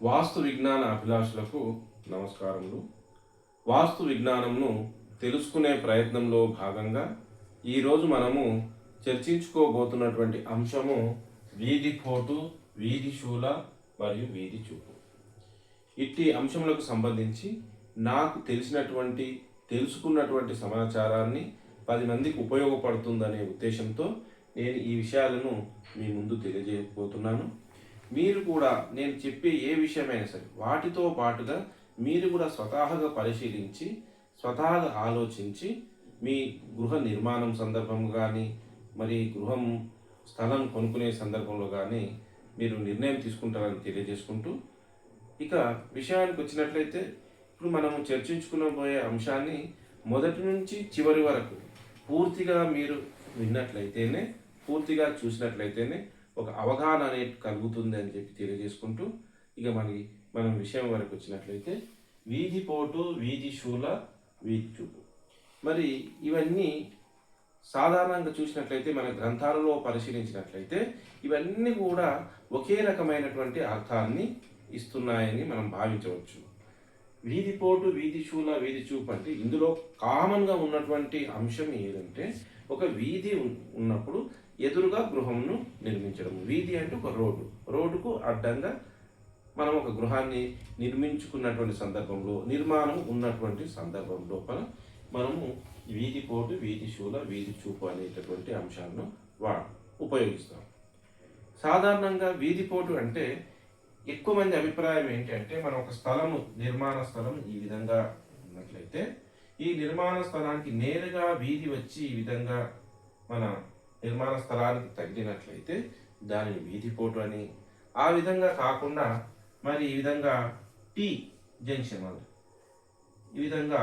వాస్తు విజ్ఞాన అభిలాషులకు నమస్కారములు. వాస్తు విజ్ఞానంను తెలుసుకునే ప్రయత్నంలో భాగంగా ఈరోజు మనము చర్చించుకోబోతున్నటువంటి అంశము వీధి పోటు వీధి శూల మరియు వీధి చూపు. ఇట్టి అంశములకు సంబంధించి నాకు తెలిసినటువంటి తెలుసుకున్నటువంటి సమాచారాన్ని పది మందికి ఉపయోగపడుతుందనే ఉద్దేశంతో నేను ఈ విషయాలను మీ ముందు తెలియజేయబోతున్నాను. మీరు కూడా నేను చెప్పే ఏ విషయమైనా సరే వాటితో పాటుగా మీరు కూడా స్వతహాగా పరిశీలించి స్వతహాగా ఆలోచించి మీ గృహ నిర్మాణం సందర్భం కానీ మరి గృహం స్థలం కొనుక్కునే సందర్భంలో కానీ మీరు నిర్ణయం తీసుకుంటారని తెలియజేసుకుంటూ ఇక విషయానికి వచ్చినట్లయితే ఇప్పుడు మనం చర్చించుకునబోయే అంశాన్ని మొదటి నుంచి చివరి వరకు పూర్తిగా మీరు విన్నట్లయితేనే పూర్తిగా చూసినట్లయితేనే ఒక అవగాహన అనేది కలుగుతుంది అని చెప్పి తెలియజేసుకుంటూ ఇక మనకి మనం విషయం వరకు వచ్చినట్లయితే వీధి పోటు వీధి శూల వీధి చూపు. మరి ఇవన్నీ సాధారణంగా చూసినట్లయితే మన గ్రంథాలలో పరిశీలించినట్లయితే ఇవన్నీ కూడా ఒకే రకమైనటువంటి అర్థాన్ని ఇస్తున్నాయని మనం భావించవచ్చు. వీధి పోటు వీధి శూల వీధి చూపు అంటే ఇందులో కామన్గా ఉన్నటువంటి అంశం ఏదంటే ఒక వీధి ఉన్నప్పుడు ఎదురుగా గృహంను నిర్మించడం వీధి అంటే ఒక రోడ్డు. రోడ్డుకు అడ్డంగా మనం ఒక గృహాన్ని నిర్మించుకున్నటువంటి సందర్భంలో నిర్మాణం ఉన్నటువంటి సందర్భం లోపల మనము వీధి కోటు వీధి శూల వీధి చూపు అనేటటువంటి అంశాలను వా ఉపయోగిస్తాం. సాధారణంగా వీధి పోటు అంటే ఎక్కువ మంది అభిప్రాయం ఏంటంటే మనం ఒక స్థలము నిర్మాణ స్థలం ఈ విధంగా ఉన్నట్లయితే ఈ నిర్మాణ స్థలానికి నేరుగా వీధి వచ్చి ఈ విధంగా మన నిర్మాణ స్థలానికి తగ్గినట్లయితే దానిని వీధిపోటు అని. ఆ విధంగా కాకుండా మరి ఈ విధంగా టీ జంక్షన్ అది ఈ విధంగా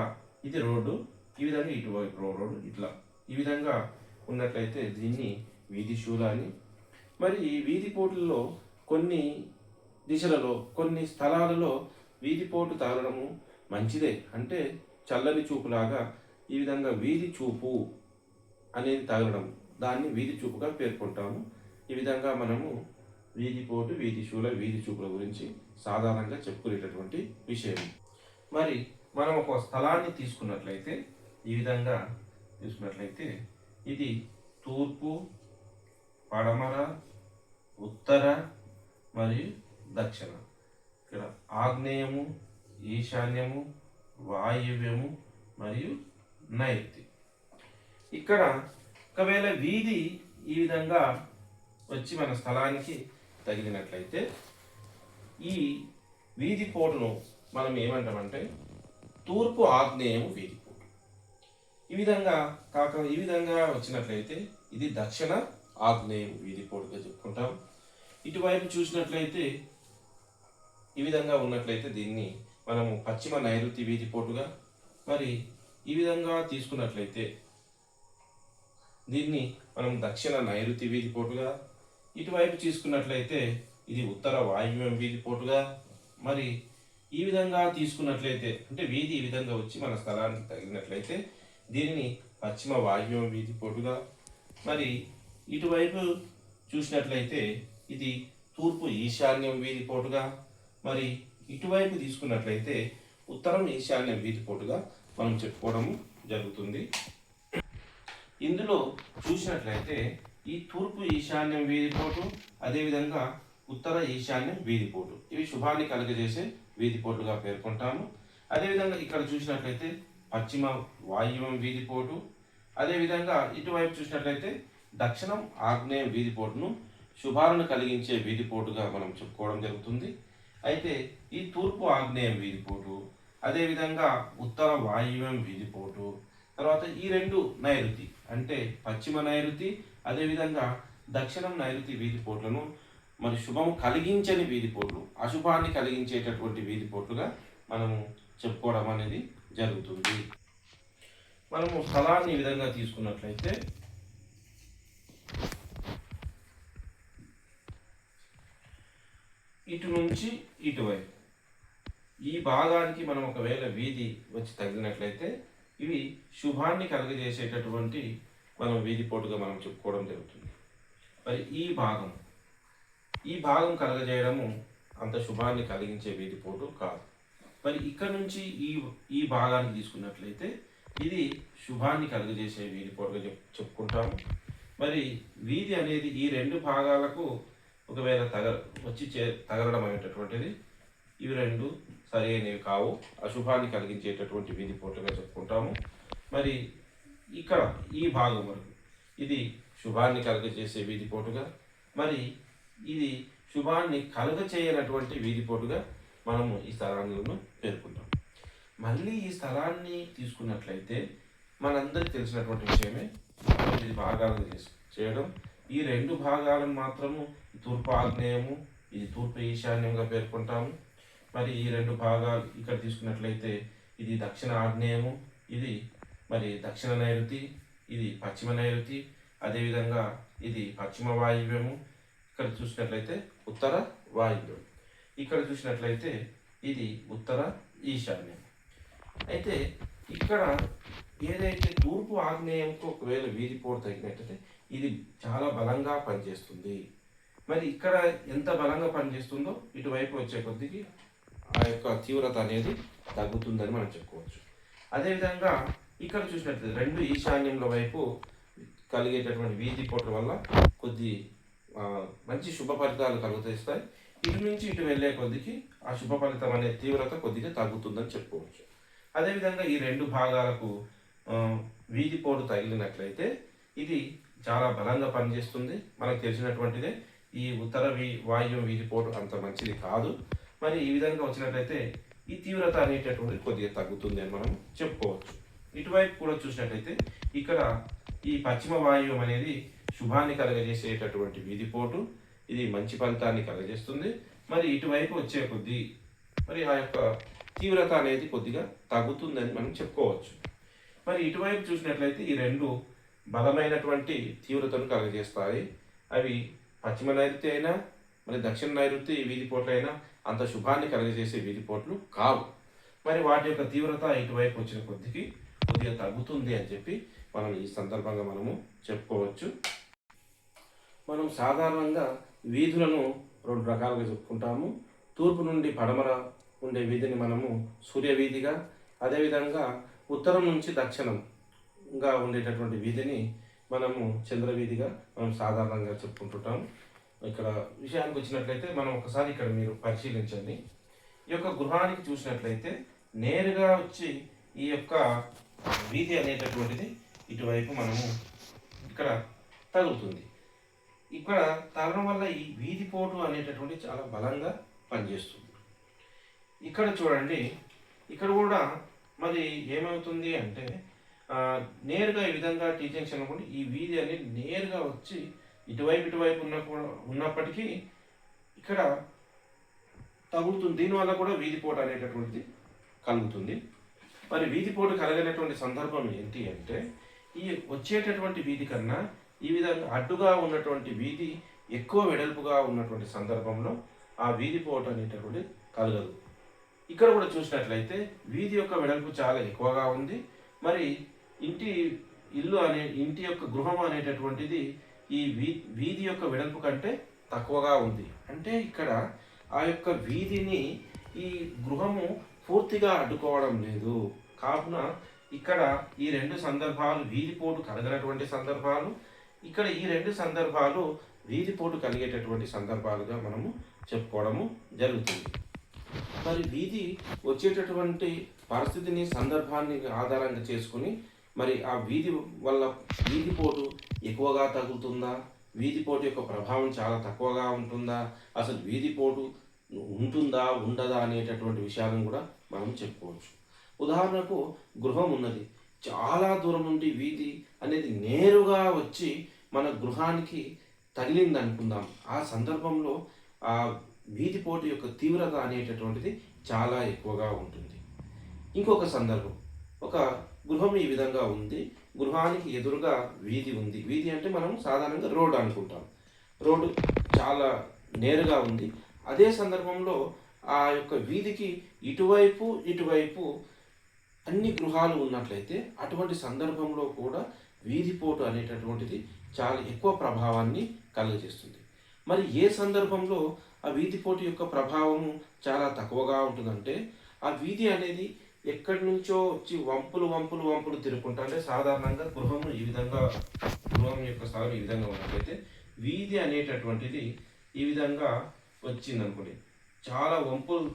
ఇది రోడ్డు ఈ విధంగా ఇటువైపు రోడ్డు ఇట్లా. ఈ విధంగా ఉన్నట్లయితే దీన్ని వీధి శూల అని. మరి ఈ వీధిపోటుల్లో కొన్ని దిశలలో కొన్ని స్థలాలలో వీధిపోటు తాగడము మంచిదే. అంటే చల్లని చూపులాగా ఈ విధంగా వీధి చూపు అనేది తగలడం దాన్ని వీధి చూపుగా పేర్కొంటాము. ఈ విధంగా మనము వీధి పోటు వీధి శూల వీధి చూపుల గురించి సాధారణంగా చెప్పుకునేటటువంటి విషయం. మరి మనం ఒక స్థలాన్ని తీసుకున్నట్లయితే ఈ విధంగా తీసుకున్నట్లయితే ఇది తూర్పు పడమర ఉత్తర మరియు దక్షిణ. ఇక్కడ ఆగ్నేయము ఈశాన్యము వాయువ్యము మరియు నైరుతి. ఇక్కడ ఒకవేళ వీధి ఈ విధంగా వచ్చి మన స్థలానికి తగిలినట్లయితే ఈ వీధి పోటును మనం ఏమంటామంటే తూర్పు ఆగ్నేయము వీధి పోటు. ఈ విధంగా కాక ఈ విధంగా వచ్చినట్లయితే ఇది దక్షిణ ఆగ్నేయం వీధి పోటుగా చెప్పుకుంటాం. ఇటువైపు చూసినట్లయితే ఈ విధంగా ఉన్నట్లయితే దీన్ని మనము పశ్చిమ నైరుతి వీధి పోటుగా మరి ఈ విధంగా తీసుకున్నట్లయితే దీన్ని మనం దక్షిణ నైరుతి వీధి పోటుగా ఇటువైపు తీసుకున్నట్లయితే ఇది ఉత్తర వాయువ్యం వీధి పోటుగా మరి ఈ విధంగా తీసుకున్నట్లయితే అంటే వీధి ఈ విధంగా వచ్చి మన స్థలానికి తగిలినట్లయితే దీనిని పశ్చిమ వాయువ్యం వీధిపోటుగా మరి ఇటువైపు చూసినట్లయితే ఇది తూర్పు ఈశాన్యం వీధి పోటుగా మరి ఇటువైపు తీసుకున్నట్లయితే ఉత్తరం ఈశాన్యం వీధి పోటుగా మనం చెప్పుకోవడము జరుగుతుంది. ఇందులో చూసినట్లయితే ఈ తూర్పు ఈశాన్యం వీధిపోటు అదేవిధంగా ఉత్తర ఈశాన్యం వీధిపోటు. ఇవి శుభాన్ని కలుగజేసే వీధిపోటుగా పేర్కొంటాము. అదేవిధంగా ఇక్కడ చూసినట్లయితే పశ్చిమ వాయువ్యం వీధిపోటు. అదేవిధంగా ఇటువైపు చూసినట్లయితే దక్షిణం ఆగ్నేయం వీధిపోటును శుభాలను కలిగించే వీధిపోటుగా మనం చెప్పుకోవడం జరుగుతుంది. అయితే ఈ తూర్పు ఆగ్నేయం వీధిపోటు అదేవిధంగా ఉత్తర వాయువ్యం వీధిపోటు తర్వాత ఈ రెండు నైరుతి. అంటే పశ్చిమ నైరుతి అదేవిధంగా దక్షిణం నైరుతి వీధిపోట్లను మరి శుభం కలిగించని వీధిపోట్లు అశుభాన్ని కలిగించేటటువంటి వీధిపోట్లుగా మనము చెప్పుకోవడం అనేది జరుగుతుంది. మనము స్థలాన్ని ఈ విధంగా తీసుకున్నట్లయితే ఇటు నుంచి ఇటువైపు ఈ భాగానికి మనం ఒకవేళ వీధి వచ్చి తగిలినట్లయితే ఇవి శుభాన్ని కలుగజేసేటటువంటి మనం వీధిపోటుగా మనం చెప్పుకోవడం జరుగుతుంది. మరి ఈ భాగం ఈ భాగం కలగజేయడము అంత శుభాన్ని కలిగించే వీధిపోటు కాదు. మరి ఇక్కడ నుంచి ఈ ఈ భాగాన్ని తీసుకున్నట్లయితే ఇది శుభాన్ని కలుగజేసే వీధిపోటుగా చెప్ చెప్పుకుంటాము. మరి వీధి అనేది ఈ రెండు భాగాలకు ఒకవేళ తగ వచ్చి చే తగలడం అనేటటువంటిది ఇవి రెండు సరి అయినవి కావు. అశుభాన్ని కలిగించేటటువంటి వీధి పూటగా చెప్పుకుంటాము. మరి ఇక్కడ ఈ భాగం వరకు ఇది శుభాన్ని కలుగజేసే వీధి పోటుగా మరి ఇది శుభాన్ని కలగచేయనటువంటి వీధి పోటుగా మనము ఈ స్థలాలను పేర్కొంటాం. మళ్ళీ ఈ స్థలాన్ని తీసుకున్నట్లయితే మనందరికి తెలిసినటువంటి విషయమే ఇది భాగాలను చేయడం. ఈ రెండు భాగాలను మాత్రము తూర్పు ఆగ్నేయము ఇది తూర్పు ఈశాన్యంగా పేర్కొంటాము. మరి ఈ రెండు భాగాలు ఇక్కడ తీసుకున్నట్లయితే ఇది దక్షిణ ఆగ్నేయము ఇది మరి దక్షిణ నైరుతి ఇది పశ్చిమ నైరుతి అదేవిధంగా ఇది పశ్చిమ వాయువ్యము ఇక్కడ చూసినట్లయితే ఉత్తర వాయువ్యం. ఇక్కడ చూసినట్లయితే ఇది ఉత్తర ఈశాన్యం. అయితే ఇక్కడ ఏదైతే తూర్పు ఆగ్నేయంకు ఒకవేళ వీధి పోటు తగినట్టయితే ఇది చాలా బలంగా పనిచేస్తుంది. మరి ఇక్కడ ఎంత బలంగా పనిచేస్తుందో ఇటువైపు వచ్చే కొద్దికి ఆ యొక్క తీవ్రత అనేది తగ్గుతుందని మనం చెప్పుకోవచ్చు. అదేవిధంగా ఇక్కడ చూసినట్లయితే రెండు ఈశాన్యముల వైపు కలిగేటటువంటి వీధి పోట్ల వల్ల కొద్ది మంచి శుభ ఫలితాలు కలుగుతాయి ఇటు నుంచి ఇటు వెళ్ళే కొద్దికి ఆ శుభ ఫలితం అనే తీవ్రత కొద్దిగా తగ్గుతుందని చెప్పుకోవచ్చు. అదేవిధంగా ఈ రెండు భాగాలకు వీధి పోటు తగిలినట్లయితే ఇది చాలా బలంగా పనిచేస్తుంది. మనకు తెలిసినటువంటిదే ఈ ఉత్తర వీ వాయువ్యం వీధి పోటు అంత మంచిది కాదు. మరి ఈ విధంగా వచ్చినట్లయితే ఈ తీవ్రత అనేటటువంటిది కొద్దిగా తగ్గుతుంది అని మనం చెప్పుకోవచ్చు. ఇటువైపు కూడా చూసినట్లయితే ఇక్కడ ఈ పశ్చిమ వాయువ్యం అనేది శుభాన్ని కలగజేసేటటువంటి వీధిపోటు. ఇది మంచి ఫలితాన్ని కలగజేస్తుంది. మరి ఇటువైపు వచ్చే కొద్దీ మరి ఆ యొక్క తీవ్రత అనేది కొద్దిగా తగ్గుతుందని మనం చెప్పుకోవచ్చు. మరి ఇటువైపు చూసినట్లయితే ఈ రెండు బలమైనటువంటి తీవ్రతను కలగజేస్తాయి. అవి పశ్చిమ నైరుతి అయినా మరి దక్షిణ నైరుతి వీధిపోట్లైనా అంత శుభాన్ని కలగజేసే వీధిపోట్లు కావు. మరి వాటి యొక్క తీవ్రత ఇటువైపు వచ్చిన కొద్దికి కొద్దిగా తగ్గుతుంది అని చెప్పి మనం ఈ సందర్భంగా మనము చెప్పుకోవచ్చు. మనం సాధారణంగా వీధులను రెండు రకాలుగా చెప్పుకుంటాము. తూర్పు నుండి పడమర ఉండే వీధిని మనము సూర్యవీధిగా అదేవిధంగా ఉత్తరం నుంచి దక్షిణంగా ఉండేటటువంటి వీధిని మనము చంద్రవీధిగా మనం సాధారణంగా చెప్పుకుంటుంటాం ఇక్కడ విషయానికి వచ్చినట్లయితే మనం ఒకసారి ఇక్కడ మీరు పరిశీలించండి. ఈ యొక్క గృహానికి చూసినట్లయితే నేరుగా వచ్చి ఈ యొక్క వీధి అనేటటువంటిది ఇటువైపు మనము ఇక్కడ తగులుతుంది. ఇక్కడ తగలడం వల్ల ఈ వీధి పోటు అనేటటువంటి చాలా బలంగా పనిచేస్తుంది. ఇక్కడ చూడండి ఇక్కడ కూడా మరి ఏమవుతుంది అంటే నేరుగా ఈ విధంగా టీచింగ్స్ అనుకోండి ఈ వీధి అనేది నేరుగా వచ్చి ఇటువైపు ఇటువైపు ఉన్న ఉన్నప్పటికీ ఇక్కడ తగులుతుంది. దీనివల్ల కూడా వీధి పోటు అనేటటువంటిది కలుగుతుంది. మరి వీధి పోటు సందర్భం ఏంటి అంటే ఈ వచ్చేటటువంటి వీధి కన్నా ఈ విధంగా అడ్డుగా ఉన్నటువంటి వీధి ఎక్కువ వెడల్పుగా ఉన్నటువంటి సందర్భంలో ఆ వీధి పోటు అనేటటువంటి కలగదు. ఇక్కడ కూడా చూసినట్లయితే వీధి యొక్క వెడల్పు చాలా ఎక్కువగా ఉంది. మరి ఇంటి ఇల్లు అనే ఇంటి యొక్క గృహం అనేటటువంటిది ఈ వీ వీధి యొక్క వెడల్పు కంటే తక్కువగా ఉంది. అంటే ఇక్కడ ఆ యొక్క వీధిని ఈ గృహము పూర్తిగా అడ్డుకోవడం లేదు. కావున ఇక్కడ ఈ రెండు సందర్భాలు వీధిపోటు కలగనటువంటి సందర్భాలు ఇక్కడ ఈ రెండు సందర్భాలు వీధిపోటు కలిగేటటువంటి సందర్భాలుగా మనము చెప్పుకోవడము జరుగుతుంది. మరి వీధి వచ్చేటటువంటి పరిస్థితిని సందర్భాన్ని ఆధారంగా చేసుకుని మరి ఆ వీధి వల్ల వీధిపోటు ఎక్కువగా తగులుతుందా? వీధిపోటు యొక్క ప్రభావం చాలా తక్కువగా ఉంటుందా? అసలు వీధిపోటు ఉంటుందా ఉండదా అనేటటువంటి విషయాలను కూడా మనం చెప్పుకోవచ్చు. ఉదాహరణకు గృహం ఉన్నది. చాలా దూరం నుండి వీధి అనేది నేరుగా వచ్చి మన గృహానికి తగిలింది అనుకుందాం ఆ సందర్భంలో ఆ వీధిపోటు యొక్క తీవ్రత అనేటటువంటిది చాలా ఎక్కువగా ఉంటుంది. ఇంకొక సందర్భం. ఒక గృహం ఈ విధంగా ఉంది. గృహానికి ఎదురుగా వీధి ఉంది. వీధి అంటే మనం సాధారణంగా రోడ్డు అనుకుంటాం. రోడ్డు చాలా నేరుగా ఉంది. అదే సందర్భంలో ఆ యొక్క వీధికి ఇటువైపు ఇటువైపు అన్ని గృహాలు ఉన్నట్లయితే అటువంటి సందర్భంలో కూడా వీధిపోటు అనేటటువంటిది చాలా ఎక్కువ ప్రభావాన్ని కలుగజేస్తుంది. మరి ఏ సందర్భంలో ఆ వీధిపోటు యొక్క ప్రభావము చాలా తక్కువగా ఉంటుందంటే ఆ వీధి అనేది ఎక్కడి నుంచో వచ్చి వంపులు వంపులు వంపులు తిరుగుకుంటా అంటే సాధారణంగా గృహము ఈ విధంగా గృహం యొక్క స్థలం ఈ విధంగా ఉన్నట్లయితే వీధి అనేటటువంటిది ఈ విధంగా వచ్చింది అనుకోండి చాలా వంపులు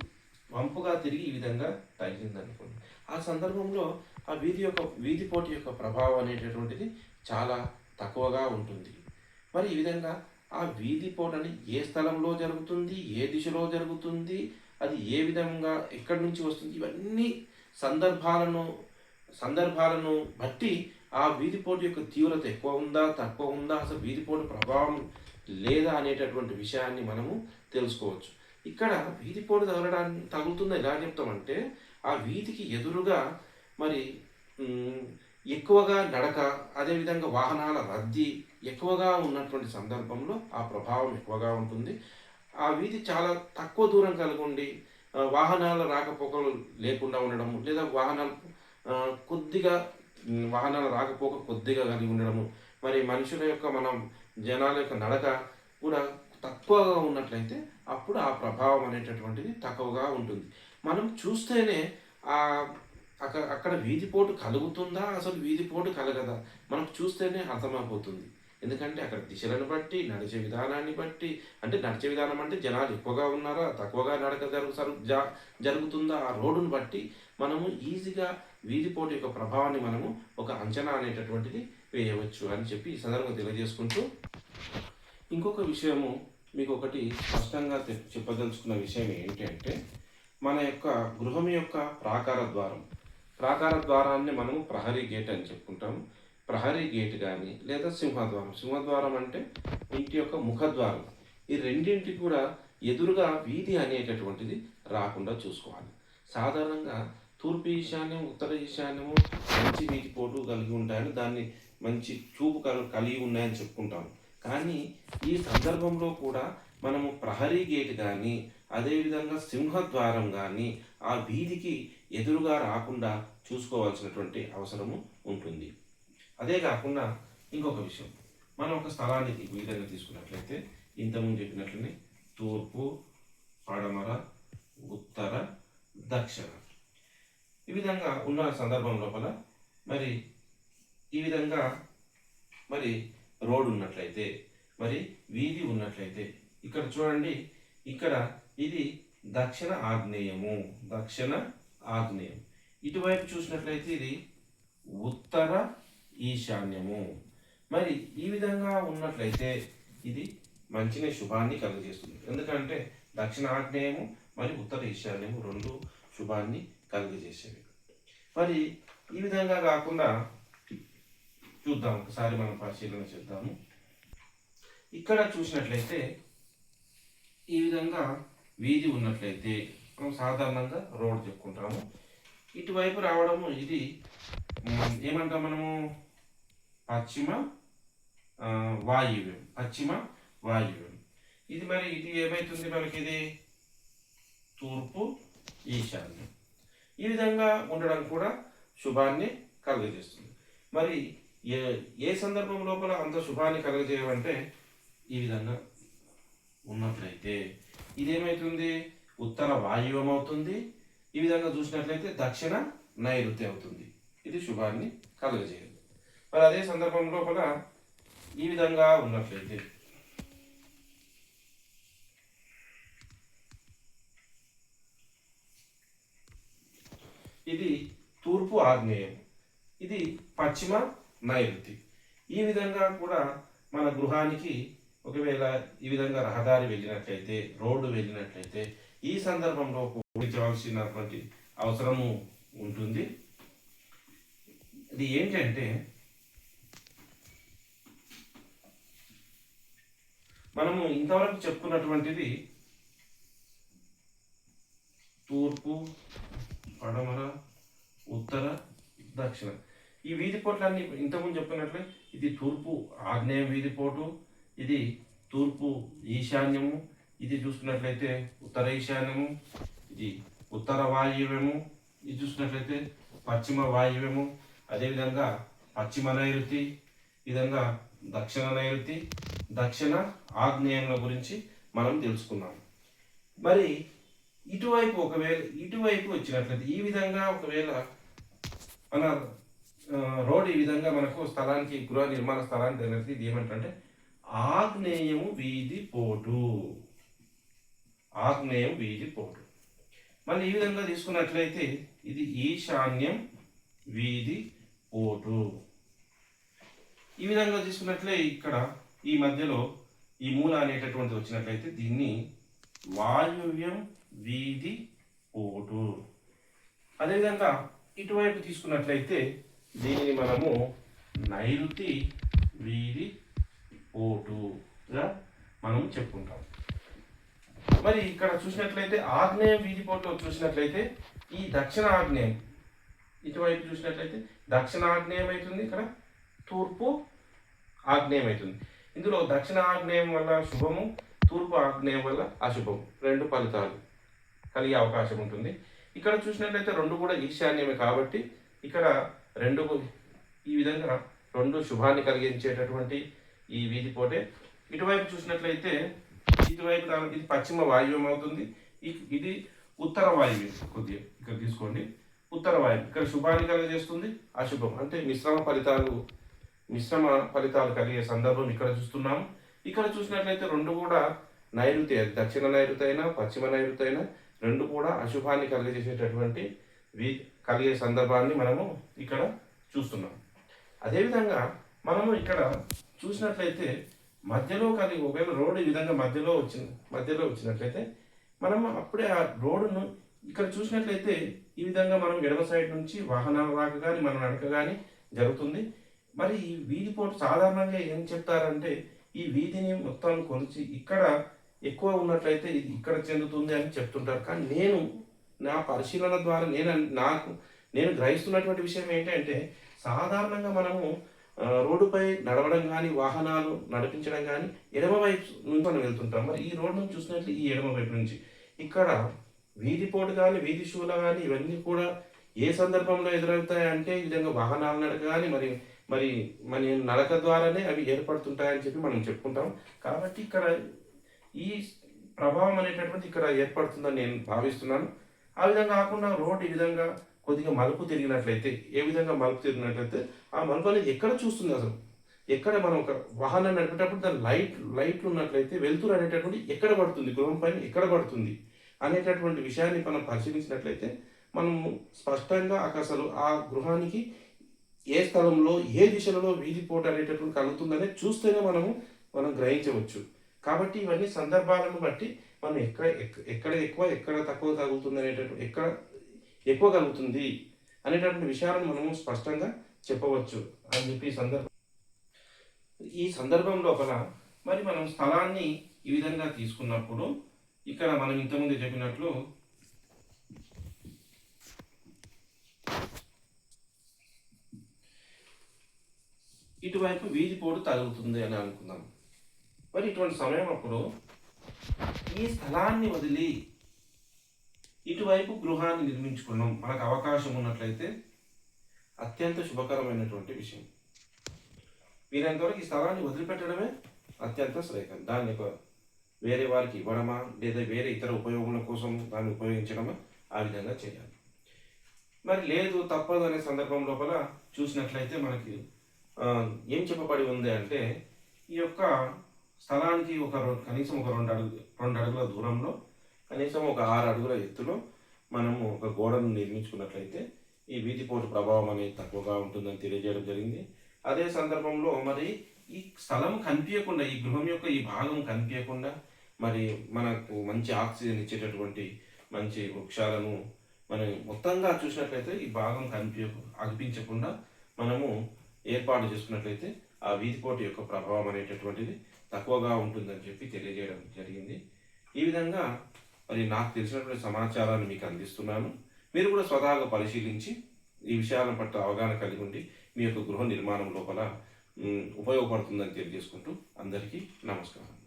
వంపుగా తిరిగి ఈ విధంగా తగిలింది అనుకోండి ఆ సందర్భంలో ఆ వీధి యొక్క వీధి పోటీ యొక్క ప్రభావం అనేటటువంటిది చాలా తక్కువగా ఉంటుంది. మరి ఈ విధంగా ఆ వీధి పోటని ఏ స్థలంలో జరుగుతుంది ఏ దిశలో జరుగుతుంది అది ఏ విధంగా ఎక్కడి నుంచి వస్తుంది ఇవన్నీ సందర్భాలను సందర్భాలను బట్టి ఆ వీధిపోటు యొక్క తీవ్రత ఎక్కువ ఉందా తక్కువ ఉందా అసలు వీధిపోటు ప్రభావం లేదా అనేటటువంటి విషయాన్ని మనము తెలుసుకోవచ్చు. ఇక్కడ వీధిపోటు తగలడానికి తగులుతుంది? ఎలా చెప్తామంటే ఆ వీధికి ఎదురుగా మరి ఎక్కువగా నడక అదేవిధంగా వాహనాల రద్దీ ఎక్కువగా ఉన్నటువంటి సందర్భంలో ఆ ప్రభావం ఎక్కువగా ఉంటుంది. ఆ వీధి చాలా తక్కువ దూరం కలిగి ఉండి వాహనాల రాకపోకలు లేకుండా ఉండడము లేదా వాహనాలు కొద్దిగా వాహనాలు వాహనాల రాకపోక కొద్దిగా కలిగి ఉండడము. మరి మనుషుల యొక్క మనం జనాల యొక్క నడక కూడా తక్కువగా ఉన్నట్లయితే అప్పుడు ఆ ప్రభావం అనేటటువంటిది తక్కువగా ఉంటుంది. మనం చూస్తేనే ఆ అక్కడ అక్కడ వీధిపోటు కలుగుతుందా? అసలు వీధిపోటు కలగదా? మనకు చూస్తేనే అర్థమైపోతుంది. ఎందుకంటే అక్కడ దిశలను బట్టి నడిచే విధానాన్ని బట్టి అంటే నడిచే విధానం అంటే జనాలు ఎక్కువగా ఉన్నారా తక్కువగా నడక జరుగు జా- జరుగుతుందా? ఆ రోడ్డును బట్టి మనము ఈజీగా వీధిపోటు యొక్క ప్రభావాన్ని మనము ఒక అంచనా అనేటటువంటిది వేయవచ్చు అని చెప్పి ఈ సందర్భంగా తెలియజేసుకుంటూ ఇంకొక విషయము మీకు ఒకటి స్పష్టంగా తె- చెప్పదలుచుకున్న విషయం ఏంటంటే మన యొక్క గృహం యొక్క ప్రాకార ద్వారం. ప్రాకార ద్వారాన్ని మనము ప్రహరీ గేట్ అని చెప్పుకుంటాము. ప్రహరీ గేట్ కానీ లేదా సింహద్వారం. సింహద్వారం అంటే ఇంటి యొక్క ముఖద్వారం. ఈ రెండింటి కూడా ఎదురుగా వీధి అనేటటువంటిది రాకుండా చూసుకోవాలి. సాధారణంగా తూర్పు ఈశాన్యం ఉత్తర ఈశాన్యము మంచి వీధి పోటు కలిగి ఉంటాయని దాన్ని మంచి చూపు కలిగి ఉన్నాయని చెప్పుకుంటాము. కానీ ఈ సందర్భంలో కూడా మనము ప్రహరీ గేట్ కానీ అదేవిధంగా సింహద్వారం కానీ ఆ వీధికి ఎదురుగా రాకుండా చూసుకోవాల్సినటువంటి అవసరము ఉంటుంది. అదే కాకుండా ఇంకొక విషయం. మనం ఒక స్థలానికి ఈ విధంగా తీసుకున్నట్లయితే ఇంతకుముందు చెప్పినట్లనే తూర్పు పడమర ఉత్తర దక్షిణ. ఈ విధంగా ఉన్న సందర్భం లోపల మరి ఈ విధంగా మరి రోడ్ ఉన్నట్లయితే మరి వీధి ఉన్నట్లయితే ఇక్కడ చూడండి ఇక్కడ ఇది దక్షిణ ఆగ్నేయము దక్షిణ ఆగ్నేయం. ఇటువైపు చూసినట్లయితే ఇది ఉత్తర ఈశాన్యము. మరి ఈ విధంగా ఉన్నట్లయితే ఇది మంచిని శుభాన్ని కలుగజేస్తుంది ఎందుకంటే దక్షిణ ఆగ్నేయము మరి ఉత్తర ఈశాన్యము రెండు శుభాన్ని కలుగజేసేవి. మరి ఈ విధంగా కాకుండా చూద్దాం ఒకసారి మనం పరిశీలన చేద్దాము. ఇక్కడ చూసినట్లయితే ఈ విధంగా వీధి ఉన్నట్లయితే మనం సాధారణంగా రోడ్ చెప్పుకుంటాము. ఇటువైపు రావడము ఇది ఏమంటాం మనము? పశ్చిమ వాయువ్యం. పశ్చిమ వాయువ్యం. ఇది మరి ఇది ఏమైతుంది మనకి ఇది తూర్పు ఈశాన్యం. ఈ విధంగా ఉండడం కూడా శుభాన్ని కలుగజేస్తుంది. మరి ఏ ఏ సందర్భం లోపల అంత శుభాన్ని కలుగజేయమంటే ఈ విధంగా ఉన్నట్లయితే ఇదేమవుతుంది ఉత్తర వాయువ్యం అవుతుంది. ఈ విధంగా చూసినట్లయితే దక్షిణ నైరుతి అవుతుంది. ఇది శుభాన్ని కలుగజేయదు మరి అదే సందర్భం లోపల ఈ విధంగా ఉన్నట్లయితే. ఇది తూర్పు ఆగ్నేయం. ఇది పశ్చిమ నైరుతి. ఈ విధంగా కూడా మన గృహానికి ఒకవేళ ఈ విధంగా రహదారి వెళ్ళినట్లయితే రోడ్డు వెళ్ళినట్లయితే ఈ సందర్భంలో కూడించవలసినటువంటి అవసరము ఉంటుంది. ఇది ఏంటంటే మనము ఇంతవరకు చెప్పుకున్నటువంటిది తూర్పు పడమర ఉత్తర దక్షిణ. ఈ వీధిపోట్లన్నీ ఇంతకుముందు చెప్పుకున్నట్లే ఇది తూర్పు ఆగ్నేయ వీధిపోటు ఇది తూర్పు ఈశాన్యము ఇది చూసుకున్నట్లయితే ఉత్తర ఈశాన్యము ఇది ఉత్తర వాయువ్యము ఇది చూసినట్లయితే పశ్చిమ వాయువ్యము అదేవిధంగా పశ్చిమ నైరుతి విధంగా దక్షిణ నైరుతి దక్షిణ ఆగ్నేయంల గురించి మనం తెలుసుకున్నాం. మరి ఇటువైపు ఒకవేళ ఇటువైపు వచ్చినట్లయితే ఈ విధంగా ఒకవేళ మన రోడ్ ఈ విధంగా మనకు స్థలానికి గృహ నిర్మాణ స్థలానికి తగినట్టు ఇది ఏమంటే ఆగ్నేయము వీధి పోటు. ఆగ్నేయం వీధి పోటు. మళ్ళీ ఈ విధంగా తీసుకున్నట్లయితే ఇది ఈశాన్యం వీధి పోటు. ఈ విధంగా తీసుకున్నట్లే ఇక్కడ ఈ మధ్యలో ఈ మూల అనేటటువంటిది వచ్చినట్లయితే దీన్ని వాయువ్యం వీధి పోటు అదేవిధంగా ఇటువైపు తీసుకున్నట్లయితే దీనిని మనము నైరుతి వీధి పోటుగా మనం చెప్పుకుంటాం. మరి ఇక్కడ చూసినట్లయితే ఆగ్నేయ వీధి పోటులో చూసినట్లయితే ఈ దక్షిణ ఆగ్నేయం ఇటువైపు చూసినట్లయితే దక్షిణ ఆగ్నేయం అవుతుంది ఇక్కడ తూర్పు ఆగ్నేయం అవుతుంది ఇందులో దక్షిణ ఆగ్నేయం వల్ల శుభము తూర్పు ఆగ్నేయం వల్ల అశుభం రెండు ఫలితాలు కలిగే అవకాశం ఉంటుంది. ఇక్కడ చూసినట్లయితే రెండు కూడా ఈశాన్యమే కాబట్టి ఇక్కడ రెండు ఈ విధంగా రెండు శుభాన్ని కలిగించేటటువంటి ఈ వీధి పోటే. ఇటువైపు చూసినట్లయితే ఇటువైపు దానికి ఇది పశ్చిమ వాయువ్యం అవుతుంది. ఇది ఉత్తర వాయువ్యం. కొద్దిగా ఇక్కడ తీసుకోండి. ఉత్తర వాయువు ఇక్కడ శుభాన్ని కలిగజేస్తుంది అశుభం. అంటే మిశ్రమ ఫలితాలు మిశ్రమ ఫలితాలు కలిగే సందర్భం ఇక్కడ చూస్తున్నాం. ఇక్కడ చూసినట్లయితే రెండు కూడా నైరుతి దక్షిణ నైరుతి అయినా పశ్చిమ నైరుతి అయినా రెండు కూడా అశుభాన్ని కలిగజేసేటటువంటి వీ కలిగే సందర్భాన్ని మనము ఇక్కడ చూస్తున్నాం. అదేవిధంగా మనము ఇక్కడ చూసినట్లయితే మధ్యలో కలిగి ఒకవేళ రోడ్డు ఈ విధంగా మధ్యలో వచ్చిన మధ్యలో వచ్చినట్లయితే మనము అప్పుడే ఆ రోడ్డును ఇక్కడ చూసినట్లయితే ఈ విధంగా మనం ఎడమ సైడ్ నుంచి వాహనాలు రాక కానీ మన నడక కానీ జరుగుతుంది. మరి ఈ వీధి పోటు సాధారణంగా ఏం చెప్తారంటే ఈ వీధిని మొత్తం కొలిచి ఇక్కడ ఎక్కువ ఉన్నట్లయితే ఇది ఇక్కడ చెందుతుంది అని చెప్తుంటారు. కానీ నేను నా పరిశీలన ద్వారా నేను నాకు నేను గ్రహిస్తున్నటువంటి విషయం ఏంటంటే సాధారణంగా మనము రోడ్డుపై నడవడం కానీ వాహనాలు నడిపించడం కానీ ఎడమ వైపు నుంచి మనం వెళ్తుంటాం. మరి ఈ రోడ్డు నుంచి చూసినట్లు ఈ ఎడమ వైపు నుంచి. ఇక్కడ వీధి పోటు కానీ వీధి షూలు కానీ ఇవన్నీ కూడా ఏ సందర్భంలో ఎదురవుతాయి అంటే ఈ విధంగా వాహనాలు నడక కానీ మరి మరి మన నడక ద్వారానే అవి ఏర్పడుతుంటాయని చెప్పి మనం చెప్పుకుంటాం. కాబట్టి ఇక్కడ ఈ ప్రభావం అనేటటువంటి ఇక్కడ ఏర్పడుతుందని నేను భావిస్తున్నాను. ఆ విధంగా కాకుండా రోడ్ ఈ విధంగా కొద్దిగా మలుపు తిరిగినట్లయితే ఏ విధంగా మలుపు తిరిగినట్లయితే ఆ మలుపు అనేది ఎక్కడ చూస్తుంది అసలు? ఎక్కడ మనం ఒక వాహనం నడిపేటప్పుడు దాని లైట్ లైట్లు ఉన్నట్లయితే వెలుతురు అనేటటువంటి ఎక్కడ పడుతుంది? గృహం పైన ఎక్కడ పడుతుంది? అనేటటువంటి విషయాన్ని మనం పరిశీలించినట్లయితే మనము స్పష్టంగా అసలు ఆ గృహానికి ఏ స్థలంలో ఏ దిశలలో వీధి పోటు అనేటటువంటి కలుగుతుందనే చూస్తేనే మనము మనం గ్రహించవచ్చు. కాబట్టి ఇవన్నీ సందర్భాలను బట్టి మనం ఎక్కడ ఎక్క- ఎక్కడ ఎక్కువ ఎక్కడ తక్కువ తగులుతుంది అనేటటువంటి ఎక్కడ ఎక్కువ కలుగుతుంది అనేటటువంటి విషయాలను మనము స్పష్టంగా చెప్పవచ్చు అని చెప్పి ఈ సందర్భం ఈ సందర్భం లోపల మరి మనం స్థలాన్ని ఈ విధంగా తీసుకున్నప్పుడు ఇక్కడ మనం ఇంతకుముందు చెప్పినట్లు ఇటువైపు వీధి పోటు తగులుతుంది అని అనుకుందాం. మరి ఇటువంటి సమయం అప్పుడు ఈ స్థలాన్ని వదిలి ఇటువైపు గృహాన్ని నిర్మించుకున్నాం. మనకు అవకాశం ఉన్నట్లయితే అత్యంత శుభకరమైనటువంటి విషయం. వీరంతవరకు ఈ స్థలాన్ని వదిలిపెట్టడమే అత్యంత శ్రేయకరం దాన్ని వేరే వారికి ఇవ్వడమా? లేదా వేరే ఇతర ఉపయోగముల కోసం దాన్ని ఉపయోగించడమా? ఆ విధంగా చేయాలి. మరి లేదు తప్పదు అనే సందర్భం లోపల చూసినట్లయితే మనకి ఏం చెప్పబడి ఉంది అంటే ఈ యొక్క స్థలానికి ఒక కనీసం ఒక రెండు అడుగు రెండు అడుగుల దూరంలో కనీసం ఒక ఆరు అడుగుల ఎత్తులో మనము ఒక గోడను నిర్మించుకున్నట్లయితే ఈ వీధి పోటు ప్రభావం అనేది తక్కువగా ఉంటుందని తెలియజేయడం జరిగింది. అదే సందర్భంలో మరి ఈ స్థలం కనిపించకుండా ఈ గృహం యొక్క ఈ భాగం కనిపించకుండా మరి మనకు మంచి ఆక్సిజన్ ఇచ్చేటటువంటి మంచి వృక్షాలను మనం మొత్తంగా చూసినట్లయితే ఈ భాగం కనిపి అనిపించకుండా మనము ఏర్పాటు చేసుకున్నట్లయితే ఆ వీధిపోటు యొక్క ప్రభావం అనేటటువంటిది తక్కువగా ఉంటుందని చెప్పి తెలియజేయడం జరిగింది. ఈ విధంగా మరి నాకు తెలిసినటువంటి సమాచారాన్ని మీకు అందిస్తున్నాను. మీరు కూడా స్వతహాగా పరిశీలించి ఈ విషయాల పట్ల అవగాహన కలిగి ఉండి మీ యొక్క గృహ నిర్మాణం లోపల ఉపయోగపడుతుందని తెలియజేసుకుంటూ అందరికీ నమస్కారం.